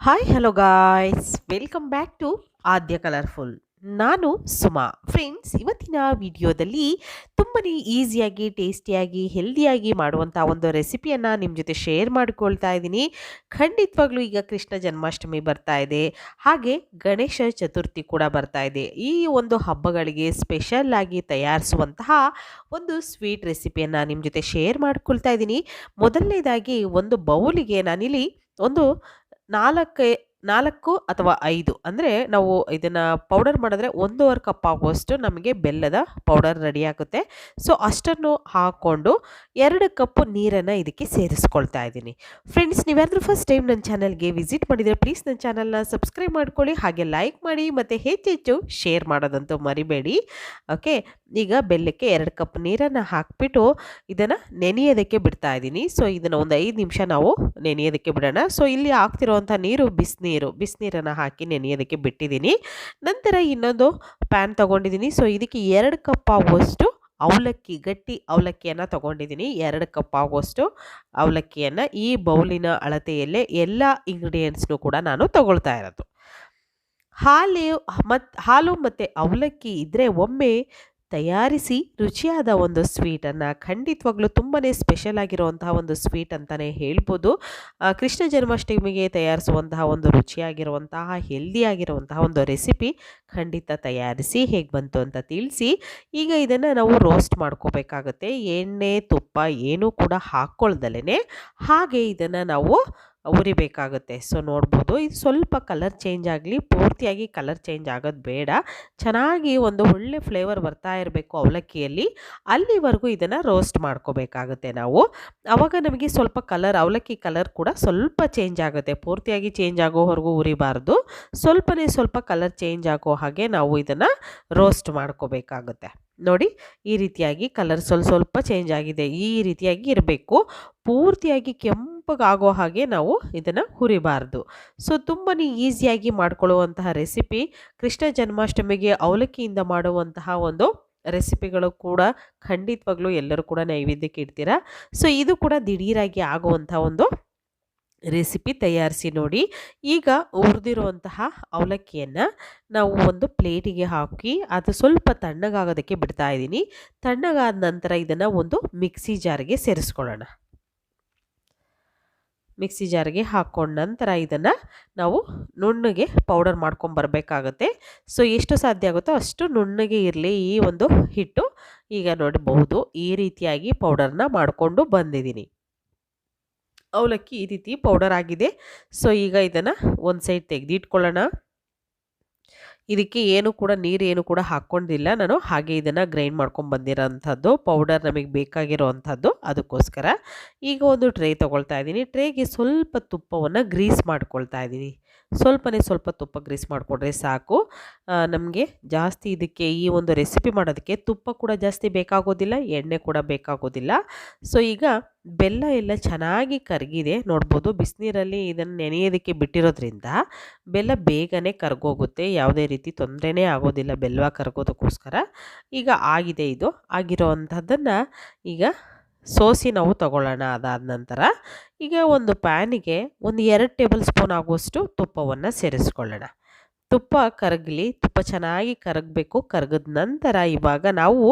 Hi hello guys welcome back to Aadya colourful ನಾನು Suma. Friends ಇವತ್ತಿನ ವಿಡಿಯೋದಲ್ಲಿ ತುಂಬಾ ಈಸಿಯಾಗಿ ಟೇಸ್ಟಿಯಾಗಿ ಹೆಲ್ದಿಯಾಗಿ ಮಾಡುವಂಥ ಒಂದು ರೆಸಿಪಿಯನ್ನು ನಿಮ್ಮ ಜೊತೆ ಶೇರ್ ಮಾಡ್ಕೊಳ್ತಾ ಇದ್ದೀನಿ. ಖಂಡಿತವಾಗ್ಲೂ ಈಗ ಕೃಷ್ಣ ಜನ್ಮಾಷ್ಟಮಿ ಬರ್ತಾ ಇದೆ. ಹಾಗೆ ಗಣೇಶ ಚತುರ್ಥಿ ಕೂಡ ಬರ್ತಾ ಇದೆ. ಈ ಒಂದು ಹಬ್ಬಗಳಿಗೆ ಸ್ಪೆಷಲ್ ಆಗಿ ತಯಾರಿಸುವಂತಹ ಒಂದು ಸ್ವೀಟ್ ರೆಸಿಪಿಯನ್ನು ನಿಮ್ಮ ಜೊತೆ ಶೇರ್ ಮಾಡ್ಕೊಳ್ತಾ ಇದ್ದೀನಿ. ಮೊದಲನೇದಾಗಿ ಒಂದು ಬೌಲಿಗೆ ನಾನಿಲ್ಲಿ ಒಂದು ನಾಲ್ಕು ನಾಲ್ಕು ಅಥವಾ ಐದು ಅಂದರೆ ನಾವು ಇದನ್ನು ಪೌಡರ್ ಮಾಡಿದ್ರೆ ಒಂದೂವರೆ ಕಪ್ ಆಗುವಷ್ಟು ನಮಗೆ ಬೆಲ್ಲದ ಪೌಡರ್ ರೆಡಿ ಆಗುತ್ತೆ. ಸೊ ಅಷ್ಟನ್ನು ಹಾಕ್ಕೊಂಡು ಎರಡು ಕಪ್ಪು ನೀರನ್ನು ಇದಕ್ಕೆ ಸೇರಿಸ್ಕೊಳ್ತಾ ಇದ್ದೀನಿ. ಫ್ರೆಂಡ್ಸ್ ನೀವ್ಯಾರಾದ್ರೂ ಫಸ್ಟ್ ಟೈಮ್ ನನ್ನ ಚಾನಲ್ಗೆ ವಿಸಿಟ್ ಮಾಡಿದರೆ ಪ್ಲೀಸ್ ನನ್ನ ಚಾನಲ್ನ ಸಬ್ಸ್ಕ್ರೈಬ್ ಮಾಡ್ಕೊಳ್ಳಿ, ಹಾಗೆ ಲೈಕ್ ಮಾಡಿ, ಮತ್ತು ಹೆಚ್ಚೆಚ್ಚು ಶೇರ್ ಮಾಡೋದಂತೂ ಮರಿಬೇಡಿ. ಓಕೆ ಈಗ ಬೆಲ್ಲಕ್ಕೆ ಎರಡು ಕಪ್ ನೀರನ್ನು ಹಾಕಿಬಿಟ್ಟು ಇದನ್ನು ನೆನೆಯೋದಕ್ಕೆ ಬಿಡ್ತಾ ಇದ್ದೀನಿ. ಸೊ ಇದನ್ನು ಒಂದು ಐದು ನಿಮಿಷ ನಾವು ನೆನೆಯೋದಕ್ಕೆ ಬಿಡೋಣ. ಸೊ ಇಲ್ಲಿ ಹಾಕ್ತಿರೋವಂಥ ನೀರು ಬಿಸಿನೀರು, ಬಿಸಿನೀರನ್ನು ಹಾಕಿ ನೆನೆಯೋದಕ್ಕೆ ಬಿಟ್ಟಿದ್ದೀನಿ. ನಂತರ ಇನ್ನೊಂದು ಪ್ಯಾನ್ ತೊಗೊಂಡಿದ್ದೀನಿ. ಸೊ ಇದಕ್ಕೆ ಎರಡು ಕಪ್ ಆಗುವಷ್ಟು ಅವಲಕ್ಕಿ, ಗಟ್ಟಿ ಅವಲಕ್ಕಿಯನ್ನು ತೊಗೊಂಡಿದ್ದೀನಿ. ಎರಡು ಕಪ್ ಆಗುವಷ್ಟು ಅವಲಕ್ಕಿಯನ್ನು ಈ ಬೌಲಿನ ಅಳತೆಯಲ್ಲೇ ಎಲ್ಲ ಇಂಗ್ರೀಡಿಯೆಂಟ್ಸ್ನು ಕೂಡ ನಾನು ತಗೊಳ್ತಾ ಇರೋದು. ಹಾಲು ಮತ್ತು ಹಾಲು ಮತ್ತು ಅವಲಕ್ಕಿ ಇದ್ದರೆ ಒಮ್ಮೆ ತಯಾರಿಸಿ ರುಚಿಯಾದ ಒಂದು ಸ್ವೀಟನ್ನು ಖಂಡಿತವಾಗ್ಲೂ ತುಂಬಾ ಸ್ಪೆಷಲ್ ಆಗಿರುವಂತಹ ಒಂದು ಸ್ವೀಟ್ ಅಂತಲೇ ಹೇಳ್ಬೋದು. ಕೃಷ್ಣ ಜನ್ಮಾಷ್ಟಮಿಗೆ ತಯಾರಿಸುವಂತಹ ಒಂದು ರುಚಿಯಾಗಿರುವಂತಹ ಹೆಲ್ದಿಯಾಗಿರುವಂತಹ ಒಂದು ರೆಸಿಪಿ ಖಂಡಿತ ತಯಾರಿಸಿ ಹೇಗೆ ಬಂತು ಅಂತ ತಿಳಿಸಿ. ಈಗ ಇದನ್ನು ನಾವು ರೋಸ್ಟ್ ಮಾಡ್ಕೋಬೇಕಾಗುತ್ತೆ. ಎಣ್ಣೆ, ತುಪ್ಪ ಏನೂ ಕೂಡ ಹಾಕ್ಕೊಳ್ದಲೇ ಹಾಗೆ ಇದನ್ನು ನಾವು ಉರಿಬೇಕಾಗುತ್ತೆ. ಸೊ ನೋಡ್ಬೋದು. ಇದು ಸ್ವಲ್ಪ ಕಲರ್ ಚೇಂಜ್ ಆಗಲಿ, ಪೂರ್ತಿಯಾಗಿ ಕಲರ್ ಚೇಂಜ್ ಆಗೋದು ಬೇಡ. ಚೆನ್ನಾಗಿ ಒಂದು ಒಳ್ಳೆ ಫ್ಲೇವರ್ ಬರ್ತಾ ಇರಬೇಕು ಅವಲಕ್ಕಿಯಲ್ಲಿ. ಅಲ್ಲಿವರೆಗೂ ಇದನ್ನು ರೋಸ್ಟ್ ಮಾಡ್ಕೋಬೇಕಾಗುತ್ತೆ ನಾವು. ಆವಾಗ ನಮಗೆ ಸ್ವಲ್ಪ ಕಲರ್ ಅವಲಕ್ಕಿ ಕಲರ್ ಕೂಡ ಸ್ವಲ್ಪ ಚೇಂಜ್ ಆಗುತ್ತೆ. ಪೂರ್ತಿಯಾಗಿ ಚೇಂಜ್ ಆಗೋವರೆಗೂ ಉರಿಬಾರ್ದು. ಸ್ವಲ್ಪನೇ ಸ್ವಲ್ಪ ಕಲರ್ ಚೇಂಜ್ ಆಗೋ ಹಾಗೆ ನಾವು ಇದನ್ನು ರೋಸ್ಟ್ ಮಾಡ್ಕೋಬೇಕಾಗುತ್ತೆ. ನೋಡಿ ಈ ರೀತಿಯಾಗಿ ಕಲರ್ ಸ್ವಲ್ಪ ಸ್ವಲ್ಪ ಚೇಂಜ್ ಆಗಿದೆ. ಈ ರೀತಿಯಾಗಿ ಇರಬೇಕು. ಪೂರ್ತಿಯಾಗಿ ಕೆಂಪಗಾಗೋ ಹಾಗೆ ನಾವು ಇದನ್ನು ಹುರಿಬಾರ್ದು. ಸೊ ತುಂಬಾ ಈಸಿಯಾಗಿ ಮಾಡಿಕೊಳ್ಳುವಂತಹ ರೆಸಿಪಿ ಕೃಷ್ಣ ಜನ್ಮಾಷ್ಟಮಿಗೆ ಅವಲಕ್ಕಿಯಿಂದ ಮಾಡುವಂತಹ ಒಂದು ರೆಸಿಪಿಗಳು ಕೂಡ ಖಂಡಿತವಾಗ್ಲೂ ಎಲ್ಲರೂ ಕೂಡ ನೈವೇದ್ಯಕ್ಕೆ ಇಡ್ತೀರಾ? ಸೊ ಇದು ಕೂಡ ದಿಢೀರಾಗಿ ಆಗುವಂಥ ಒಂದು ರೆಸಿಪಿ ತಯಾರಿಸಿ ನೋಡಿ. ಈಗ ಹುರಿದಿರುವಂತಹ ಅವಲಕ್ಕಿಯನ್ನು ನಾವು ಒಂದು ಪ್ಲೇಟಿಗೆ ಹಾಕಿ ಅದು ಸ್ವಲ್ಪ ತಣ್ಣಗಾಗೋದಕ್ಕೆ ಬಿಡ್ತಾ ಇದ್ದೀನಿ. ತಣ್ಣಗಾದ ನಂತರ ಇದನ್ನು ಒಂದು ಮಿಕ್ಸಿ ಜಾರಿಗೆ ಸೇರಿಸ್ಕೊಳ್ಳೋಣ. ಮಿಕ್ಸಿ ಜಾರಿಗೆ ಹಾಕ್ಕೊಂಡ ನಂತರ ಇದನ್ನು ನಾವು ನುಣ್ಣಗೆ ಪೌಡರ್ ಮಾಡ್ಕೊಂಬರ್ಬೇಕಾಗತ್ತೆ ಸೊ, ಎಷ್ಟು ಸಾಧ್ಯ ಆಗುತ್ತೋ ಅಷ್ಟು ನುಣ್ಣಗೆ ಇರಲಿ ಈ ಒಂದು ಹಿಟ್ಟು. ಈಗ ನೋಡಬಹುದು ಈ ರೀತಿಯಾಗಿ ಪೌಡರ್ನ ಮಾಡಿಕೊಂಡು ಬಂದಿದ್ದೀನಿ. ಅವಲಕ್ಕಿ ಈ ರೀತಿ ಪೌಡರ್ ಆಗಿದೆ. ಸೊ ಈಗ ಇದನ್ನು ಒಂದು ಸೈಡ್ ತೆಗೆದಿಟ್ಕೊಳ್ಳೋಣ. ಇದಕ್ಕೆ ಏನು ಕೂಡ ನೀರು ಏನು ಕೂಡ ಹಾಕ್ಕೊಂಡಿಲ್ಲ. ನಾನು ಹಾಗೆ ಇದನ್ನು ಗ್ರೈಂಡ್ ಮಾಡ್ಕೊಂಡು ಬಂದಿರೋಂಥದ್ದು ಪೌಡರ್ ನಮಗೆ ಬೇಕಾಗಿರೋವಂಥದ್ದು ಅದಕ್ಕೋಸ್ಕರ. ಈಗ ಒಂದು ಟ್ರೇ ತೊಗೊಳ್ತಾ ಇದ್ದೀನಿ. ಟ್ರೇಗೆ ಸ್ವಲ್ಪ ತುಪ್ಪವನ್ನು ಗ್ರೀಸ್ ಮಾಡ್ಕೊಳ್ತಾ ಇದ್ದೀನಿ. ಸ್ವಲ್ಪನೇ ಸ್ವಲ್ಪ ತುಪ್ಪ ಗ್ರೀಸ್ ಮಾಡಿಕೊಂಡ್ರೆ ಸಾಕು. ನಮಗೆ ಜಾಸ್ತಿ ಇದಕ್ಕೆ ಈ ಒಂದು ರೆಸಿಪಿ ಮಾಡೋದಕ್ಕೆ ತುಪ್ಪ ಕೂಡ ಜಾಸ್ತಿ ಬೇಕಾಗೋದಿಲ್ಲ, ಎಣ್ಣೆ ಕೂಡ ಬೇಕಾಗೋದಿಲ್ಲ. ಸೊ ಈಗ ಬೆಲ್ಲ ಎಲ್ಲ ಚೆನ್ನಾಗಿ ಕರಗಿದೆ. ನೋಡ್ಬೋದು ಬಿಸಿನೀರಲ್ಲಿ ಇದನ್ನು ನೆನೆಯೋದಕ್ಕೆ ಬಿಟ್ಟಿರೋದ್ರಿಂದ ಬೆಲ್ಲ ಬೇಗನೆ ಕರಗೋಗುತ್ತೆ. ಯಾವುದೇ ರೀತಿ ತೊಂದರೆನೇ ಆಗೋದಿಲ್ಲ ಬೆಲ್ಲ ಕರಗೋದಕ್ಕೋಸ್ಕರ. ಈಗ ಆಗಿದೆ ಇದು. ಆಗಿರೋ ಅಂಥದ್ದನ್ನು ಈಗ ಸೋಸಿ ನಾವು ತಗೊಳ್ಳೋಣ ಅದಾದ ನಂತರ ಈಗ ಒಂದು ಪ್ಯಾನಿಗೆ ಒಂದು ಎರಡು ಟೇಬಲ್ ಸ್ಪೂನ್ ಆಗುವಷ್ಟು ತುಪ್ಪವನ್ನು ಸೇರಿಸ್ಕೊಳ್ಳೋಣ. ತುಪ್ಪ ಕರಗಲಿ, ತುಪ್ಪ ಚೆನ್ನಾಗಿ ಕರಗಬೇಕು, ಕರಗಿದ ನಂತರ ಇವಾಗ ನಾವು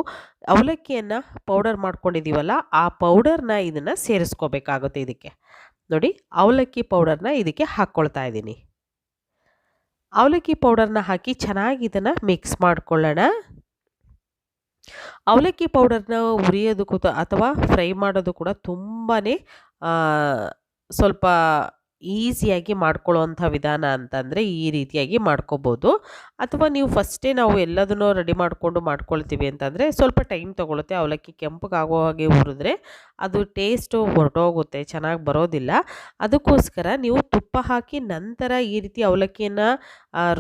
ಅವಲಕ್ಕಿಯನ್ನು ಪೌಡರ್ ಮಾಡ್ಕೊಂಡಿದ್ದೀವಲ್ಲ ಆ ಪೌಡರ್ನ ಇದನ್ನು ಸೇರಿಸ್ಕೋಬೇಕಾಗುತ್ತೆ ಇದಕ್ಕೆ. ನೋಡಿ, ಅವಲಕ್ಕಿ ಪೌಡರ್ನ ಇದಕ್ಕೆ ಹಾಕ್ಕೊಳ್ತಾ ಇದ್ದೀನಿ. ಅವಲಕ್ಕಿ ಪೌಡರ್ನ ಹಾಕಿ ಚೆನ್ನಾಗಿ ಇದನ್ನು ಮಿಕ್ಸ್ ಮಾಡ್ಕೊಳ್ಳೋಣ. ಅವಲಕ್ಕಿ ಪೌಡರ್ನ ಉರಿಯೋದಕ್ಕೂ ಅಥವಾ ಫ್ರೈ ಮಾಡೋದು ಕೂಡ ತುಂಬಾ ಸ್ವಲ್ಪ ಈಸಿಯಾಗಿ ಮಾಡ್ಕೊಳ್ಳೋವಂಥ ವಿಧಾನ ಅಂತಂದರೆ ಈ ರೀತಿಯಾಗಿ ಮಾಡ್ಕೋಬೋದು. ಅಥವಾ ನೀವು ಫಸ್ಟೇ ನಾವು ಎಲ್ಲದನ್ನು ರೆಡಿ ಮಾಡಿಕೊಂಡು ಮಾಡ್ಕೊಳ್ತೀವಿ ಅಂತಂದರೆ ಸ್ವಲ್ಪ ಟೈಮ್ ತೊಗೊಳುತ್ತೆ. ಅವಲಕ್ಕಿ ಕೆಂಪಗಾಗೋ ಹಾಗೆ ಹುರಿದ್ರೆ ಅದು ಟೇಸ್ಟು ಹೊರಟೋಗುತ್ತೆ, ಚೆನ್ನಾಗಿ ಬರೋದಿಲ್ಲ. ಅದಕ್ಕೋಸ್ಕರ ನೀವು ತುಪ್ಪ ಹಾಕಿ ನಂತರ ಈ ರೀತಿ ಅವಲಕ್ಕಿಯನ್ನು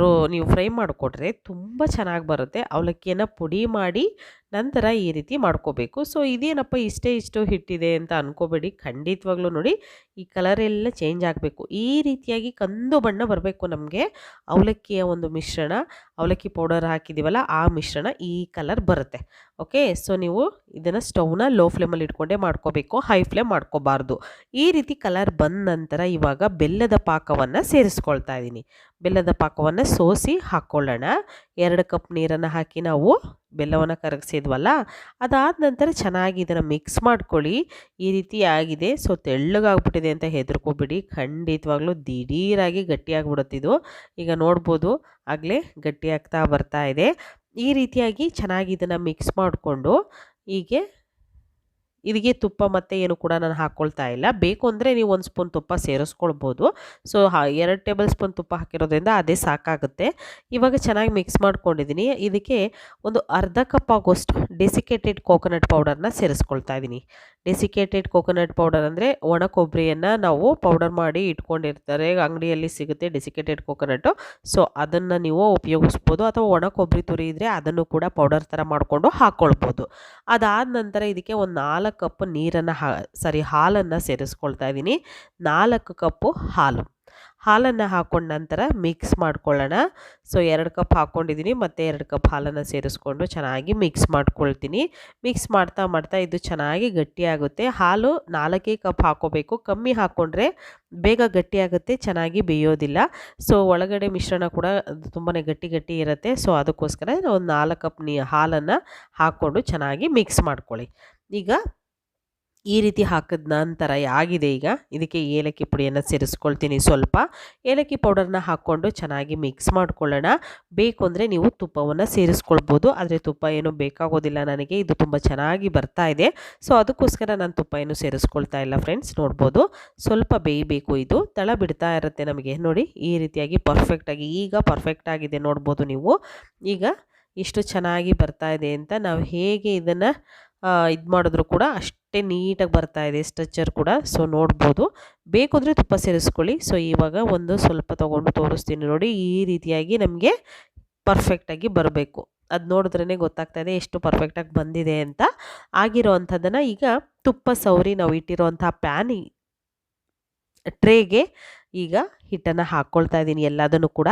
ರೋ, ನೀವು ಫ್ರೈ ಮಾಡಿಕೊಟ್ರೆ ತುಂಬ ಚೆನ್ನಾಗಿ ಬರುತ್ತೆ. ಅವಲಕ್ಕಿಯನ್ನು ಪುಡಿ ಮಾಡಿ ನಂತರ ಈ ರೀತಿ ಮಾಡ್ಕೋಬೇಕು. ಸೊ ಇದೇನಪ್ಪ ಇಷ್ಟೇ ಇಷ್ಟು ಹಿಟ್ಟಿದೆ ಅಂತ ಅನ್ಕೋಬೇಡಿ. ಖಂಡಿತವಾಗ್ಲೂ ನೋಡಿ, ಈ ಕಲರ್ ಎಲ್ಲ ಚೇಂಜ್ ಆಗಬೇಕು. ಈ ರೀತಿಯಾಗಿ ಕಂದು ಬಣ್ಣ ಬರಬೇಕು ನಮಗೆ. ಅವಲಕ್ಕಿಯ ಒಂದು ಮಿಶ್ರಣ, ಅವಲಕ್ಕಿ ಪೌಡರ್ ಹಾಕಿದ್ದೀವಲ್ಲ ಆ ಮಿಶ್ರಣ ಈ ಕಲರ್ ಬರುತ್ತೆ. ಓಕೆ ಸೊ ನೀವು ಇದನ್ನು ಸ್ಟೌವ್ನ ಲೋ ಫ್ಲೇಮಲ್ಲಿ ಇಟ್ಕೊಂಡೇ ಮಾಡ್ಕೋಬೇಕು ಹೈ ಫ್ಲೇಮ್ ಮಾಡ್ಕೋಬಾರ್ದು. ಈ ರೀತಿ ಕಲರ್ ಬಂದ ನಂತರ ಇವಾಗ ಬೆಲ್ಲದ ಪಾಕವನ್ನು ಸೇರಿಸ್ಕೊಳ್ತಾ ಇದ್ದೀನಿ ಬೆಲ್ಲದ ಪಾಕವನ್ನು ಸೋಸಿ ಹಾಕ್ಕೊಳ್ಳೋಣ ಎರಡು ಕಪ್ ನೀರನ್ನು ಹಾಕಿ ನಾವು ಬೆಲ್ಲವನ್ನು ಕರಗಿಸಿದ್ವಲ್ಲ, ಅದಾದ ನಂತರ ಚೆನ್ನಾಗಿ ಇದನ್ನು ಮಿಕ್ಸ್ ಮಾಡ್ಕೊಳ್ಳಿ. ಈ ರೀತಿ ಆಗಿದೆ. ಸೊ ತೆಳ್ಳಗಾಗ್ಬಿಟ್ಟಿದೆ ಅಂತ ಹೆದರ್ಕೋಬಿಡಿ. ಖಂಡಿತವಾಗ್ಲೂ ದಿಢೀರಾಗಿ ಗಟ್ಟಿಯಾಗ್ಬಿಡುತ್ತಿದ್ದು ಈಗ ನೋಡ್ಬೋದು, ಆಗಲೇ ಗಟ್ಟಿಯಾಗ್ತಾ ಬರ್ತಾ ಇದೆ. ಈ ರೀತಿಯಾಗಿ ಚೆನ್ನಾಗಿ ಇದನ್ನು ಮಿಕ್ಸ್ ಮಾಡಿಕೊಂಡು ಹೀಗೆ ಇದಕ್ಕೆ ತುಪ್ಪ ಮತ್ತು ಏನು ಕೂಡ ನಾನು ಹಾಕ್ಕೊಳ್ತಾ ಇಲ್ಲ. ಬೇಕು ಅಂದರೆ ನೀವು ಒಂದು ಸ್ಪೂನ್ ತುಪ್ಪ ಸೇರಿಸ್ಕೊಳ್ಬೋದು. ಸೊ ಎರಡು ಟೇಬಲ್ ಸ್ಪೂನ್ ತುಪ್ಪ ಹಾಕಿರೋದ್ರಿಂದ ಅದೇ ಸಾಕಾಗುತ್ತೆ. ಇವಾಗ ಚೆನ್ನಾಗಿ ಮಿಕ್ಸ್ ಮಾಡ್ಕೊಂಡಿದ್ದೀನಿ. ಇದಕ್ಕೆ ಒಂದು ಅರ್ಧ ಕಪ್ ಆಗೋಷ್ಟು ಡೆಸಿಕೇಟೆಡ್ ಕೋಕೋನಟ್ ಪೌಡರ್ನ ಸೇರಿಸ್ಕೊಳ್ತಾ ಇದ್ದೀನಿ ಡೆಸಿಕೇಟೆಡ್ ಕೋಕೋನಟ್ ಪೌಡರ್ ಅಂದರೆ ಒಣ ಕೊಬ್ಬರಿಯನ್ನು ನಾವು ಪೌಡರ್ ಮಾಡಿ ಇಟ್ಕೊಂಡಿರ್ತಾರೆ. ಅಂಗಡಿಯಲ್ಲಿ ಸಿಗುತ್ತೆ ಡೆಸಿಕೇಟೆಡ್ ಕೋಕೋನಟ್ಟು ಸೊ, ಅದನ್ನು ನೀವು ಉಪಯೋಗಿಸ್ಬೋದು. ಅಥವಾ ಒಣ ಕೊಬ್ಬರಿ ತುರಿ ಇದ್ದರೆ ಅದನ್ನು ಕೂಡ ಪೌಡರ್ ಥರ ಮಾಡಿಕೊಂಡು ಹಾಕ್ಕೊಳ್ಬೋದು ಅದಾದ ನಂತರ ಇದಕ್ಕೆ ಒಂದು ನಾಲ್ಕು ಕಪ್ ನೀರನ್ನು ಹಾ, ಸಾರಿ, ಹಾಲನ್ನು ಸೇರಿಸ್ಕೊಳ್ತಾ ಇದ್ದೀನಿ. ನಾಲ್ಕು ಕಪ್ಪು ಹಾಲು. ಹಾಲನ್ನು ಹಾಕೊಂಡ ನಂತರ ಮಿಕ್ಸ್ ಮಾಡ್ಕೊಳ್ಳೋಣ. ಸೊ, ಎರಡು ಕಪ್ ಹಾಕ್ಕೊಂಡಿದ್ದೀನಿ ಮತ್ತು ಎರಡು ಕಪ್ ಹಾಲನ್ನು ಸೇರಿಸ್ಕೊಂಡು ಚೆನ್ನಾಗಿ ಮಿಕ್ಸ್ ಮಾಡ್ಕೊಳ್ತೀನಿ. ಮಿಕ್ಸ್ ಮಾಡ್ತಾ ಮಾಡ್ತಾ ಇದು ಚೆನ್ನಾಗಿ ಗಟ್ಟಿಯಾಗುತ್ತೆ ಹಾಲು ನಾಲ್ಕೇ ಕಪ್ ಹಾಕೋಬೇಕು. ಕಮ್ಮಿ ಹಾಕ್ಕೊಂಡ್ರೆ ಬೇಗ ಗಟ್ಟಿಯಾಗುತ್ತೆ ಚೆನ್ನಾಗಿ ಬೇಯೋದಿಲ್ಲ. ಸೊ, ಒಳಗಡೆ ಮಿಶ್ರಣ ಕೂಡ ತುಂಬಾ ಗಟ್ಟಿ ಗಟ್ಟಿ ಇರುತ್ತೆ. ಸೊ, ಅದಕ್ಕೋಸ್ಕರ ಒಂದು ನಾಲ್ಕು ಕಪ್ ನೀ, ಹಾಲನ್ನು ಹಾಕ್ಕೊಂಡು ಚೆನ್ನಾಗಿ ಮಿಕ್ಸ್ ಮಾಡ್ಕೊಳ್ಳಿ. ಈಗ ಈ ರೀತಿ ಹಾಕಿದ ನಂತರ ಆಗಿದೆ ಈಗ. ಇದಕ್ಕೆ ಏಲಕ್ಕಿ ಪುಡಿಯನ್ನು ಸೇರಿಸ್ಕೊಳ್ತೀನಿ ಸ್ವಲ್ಪ. ಏಲಕ್ಕಿ ಪೌಡರ್ನ ಹಾಕ್ಕೊಂಡು ಚೆನ್ನಾಗಿ ಮಿಕ್ಸ್ ಮಾಡ್ಕೊಳ್ಳೋಣ. ಬೇಕು ಅಂದರೆ ನೀವು ತುಪ್ಪವನ್ನು ಸೇರಿಸ್ಕೊಳ್ಬೋದು. ಆದರೆ ತುಪ್ಪ ಏನೂ ಬೇಕಾಗೋದಿಲ್ಲ ನನಗೆ. ಇದು ತುಂಬ ಚೆನ್ನಾಗಿ ಬರ್ತಾ ಇದೆ. ಸೊ ಅದಕ್ಕೋಸ್ಕರ ನಾನು ತುಪ್ಪ ಏನು ಸೇರಿಸ್ಕೊಳ್ತಾ ಇಲ್ಲ ಫ್ರೆಂಡ್ಸ್ ನೋಡ್ಬೋದು. ಸ್ವಲ್ಪ ಬೇಯಬೇಕು ಇದು. ತಳ ಬಿಡ್ತಾ ಇರುತ್ತೆ ನಮಗೆ. ನೋಡಿ, ಈ ರೀತಿಯಾಗಿ ಪರ್ಫೆಕ್ಟಾಗಿ ಈಗ ಪರ್ಫೆಕ್ಟ್ ಆಗಿದೆ ನೋಡ್ಬೋದು ನೀವು. ಈಗ ಇಷ್ಟು ಚೆನ್ನಾಗಿ ಬರ್ತಾ ಇದೆ ಅಂತ ನಾವು ಹೇಗೆ ಇದನ್ನು ಇದು ಮಾಡಿದ್ರು ಕೂಡ ಅಷ್ಟೇ ನೀಟಾಗಿ ಬರ್ತಾ ಇದೆ ಸ್ಟ್ರಚ್ಚರ್ ಕೂಡ. ಸೊ ನೋಡ್ಬೋದು. ಬೇಕಿದ್ರೆ ತುಪ್ಪ ಸೇರಿಸ್ಕೊಳ್ಳಿ. ಸೊ ಇವಾಗ ಒಂದು ಸ್ವಲ್ಪ ತೊಗೊಂಡು ತೋರಿಸ್ತೀನಿ ನೋಡಿ. ಈ ರೀತಿಯಾಗಿ ನಮಗೆ ಪರ್ಫೆಕ್ಟಾಗಿ ಬರಬೇಕು. ಅದು ನೋಡಿದ್ರೇ ಗೊತ್ತಾಗ್ತಾ ಇದೆ ಎಷ್ಟು ಪರ್ಫೆಕ್ಟಾಗಿ ಬಂದಿದೆ ಅಂತ. ಆಗಿರೋ ಅಂಥದ್ದನ್ನು ಈಗ ತುಪ್ಪ ಸೌರಿ ನಾವು ಇಟ್ಟಿರೋವಂಥ ಪ್ಯಾನ್ ಟ್ರೇಗೆ ಈಗ ಹಿಟ್ಟನ್ನು ಹಾಕ್ಕೊಳ್ತಾ ಇದ್ದೀನಿ ಎಲ್ಲದನ್ನು ಕೂಡ.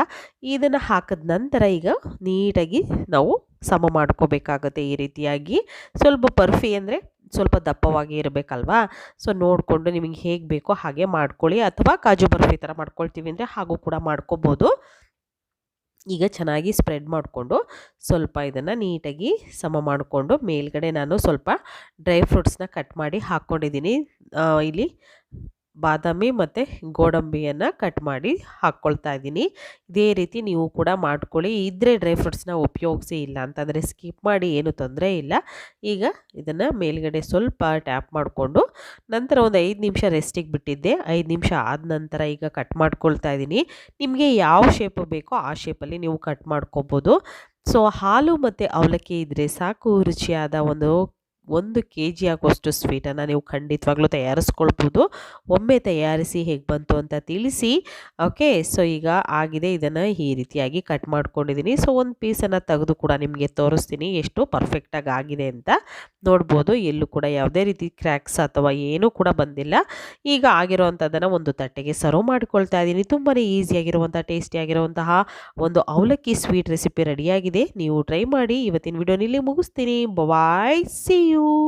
ಇದನ್ನು ಹಾಕಿದ ನಂತರ ಈಗ ನೀಟಾಗಿ ನಾವು ಸಮ ಮಾಡ್ಕೋಬೇಕಾಗುತ್ತೆ ಈ ರೀತಿಯಾಗಿ. ಸ್ವಲ್ಪ ಬರ್ಫಿ ಅಂದರೆ ಸ್ವಲ್ಪ ದಪ್ಪವಾಗಿ ಇರಬೇಕಲ್ವಾ? ಸೊ ನೋಡಿಕೊಂಡು ನಿಮಗೆ ಹೇಗೆ ಬೇಕೋ ಹಾಗೆ ಮಾಡ್ಕೊಳ್ಳಿ. ಅಥವಾ ಕಾಜು ಬರ್ಫಿ ಥರ ಮಾಡ್ಕೊಳ್ತೀವಿ ಅಂದರೆ ಹಾಗೂ ಕೂಡ ಮಾಡ್ಕೋಬೋದು. ಈಗ ಚೆನ್ನಾಗಿ ಸ್ಪ್ರೆಡ್ ಮಾಡಿಕೊಂಡು ಸ್ವಲ್ಪ ಇದನ್ನು ನೀಟಾಗಿ ಸಮ ಮಾಡಿಕೊಂಡು ಮೇಲ್ಗಡೆ ನಾನು ಸ್ವಲ್ಪ ಡ್ರೈ ಫ್ರೂಟ್ಸ್ನ ಕಟ್ ಮಾಡಿ ಹಾಕ್ಕೊಂಡಿದ್ದೀನಿ ಇಲ್ಲಿ ಬಾದಾಮಿ ಮತ್ತು ಗೋಡಂಬಿಯನ್ನು ಕಟ್ ಮಾಡಿ ಹಾಕ್ಕೊಳ್ತಾ ಇದ್ದೀನಿ. ಇದೇ ರೀತಿ ನೀವು ಕೂಡ ಮಾಡ್ಕೊಳ್ಳಿ. ಇದ್ದರೆ ಡ್ರೈ ಫ್ರೂಟ್ಸ್ನ ಉಪಯೋಗಿಸಿ ಇಲ್ಲ ಅಂತಂದರೆ ಸ್ಕಿಪ್ ಮಾಡಿ ಏನು ತೊಂದರೆ ಇಲ್ಲ. ಈಗ ಇದನ್ನು ಮೇಲ್ಗಡೆ ಸ್ವಲ್ಪ ಟ್ಯಾಪ್ ಮಾಡಿಕೊಂಡು ನಂತರ ಒಂದು ಐದು ನಿಮಿಷ ರೆಸ್ಟಿಗೆ ಬಿಟ್ಟಿದ್ದೆ. ಐದು ನಿಮಿಷ ಆದ ನಂತರ ಈಗ ಕಟ್ ಮಾಡ್ಕೊಳ್ತಾ ಇದ್ದೀನಿ. ನಿಮಗೆ ಯಾವ ಶೇಪ್ ಬೇಕೋ ಆ ಶೇಪಲ್ಲಿ ನೀವು ಕಟ್ ಮಾಡ್ಕೊಬೋದು. ಸೊ ಹಾಲು ಮತ್ತು ಅವಲಕ್ಕಿ ಇದ್ದರೆ ಸಾಕು, ರುಚಿಯಾದ ಒಂದು ಒಂದು ಕೆ ಜಿ ಆಗುವಷ್ಟು ಸ್ವೀಟನ್ನು ನೀವು ಖಂಡಿತವಾಗ್ಲೂ ತಯಾರಿಸ್ಕೊಳ್ಬೋದು. ಒಮ್ಮೆ ತಯಾರಿಸಿ ಹೇಗೆ ಬಂತು ಅಂತ ತಿಳಿಸಿ. ಓಕೆ ಸೊ ಈಗ ಆಗಿದೆ, ಇದನ್ನು ಈ ರೀತಿಯಾಗಿ ಕಟ್ ಮಾಡ್ಕೊಂಡಿದ್ದೀನಿ ಸೊ ಒಂದು ಪೀಸನ್ನು ತೆಗೆದು ಕೂಡ ನಿಮಗೆ ತೋರಿಸ್ತೀನಿ ಎಷ್ಟು ಪರ್ಫೆಕ್ಟಾಗಿ ಆಗಿದೆ ಅಂತ. ನೋಡ್ಬೋದು, ಎಲ್ಲೂ ಕೂಡ ಯಾವುದೇ ರೀತಿ ಕ್ರ್ಯಾಕ್ಸ್ ಅಥವಾ ಏನೂ ಕೂಡ ಬಂದಿಲ್ಲ. ಈಗ ಆಗಿರುವಂಥದ್ದನ್ನು ಒಂದು ತಟ್ಟೆಗೆ ಸರ್ವ್ ಮಾಡ್ಕೊಳ್ತಾ ಇದ್ದೀನಿ ತುಂಬಾ ಈಸಿಯಾಗಿರುವಂಥ ಟೇಸ್ಟಿಯಾಗಿರುವಂತಹ ಒಂದು ಅವಲಕ್ಕಿ ಸ್ವೀಟ್ ರೆಸಿಪಿ ರೆಡಿಯಾಗಿದೆ ನೀವು ಟ್ರೈ ಮಾಡಿ. ಇವತ್ತಿನ ವಿಡಿಯೋನಲ್ಲಿ ಮುಗಿಸ್ತೀನಿ. Bye see you.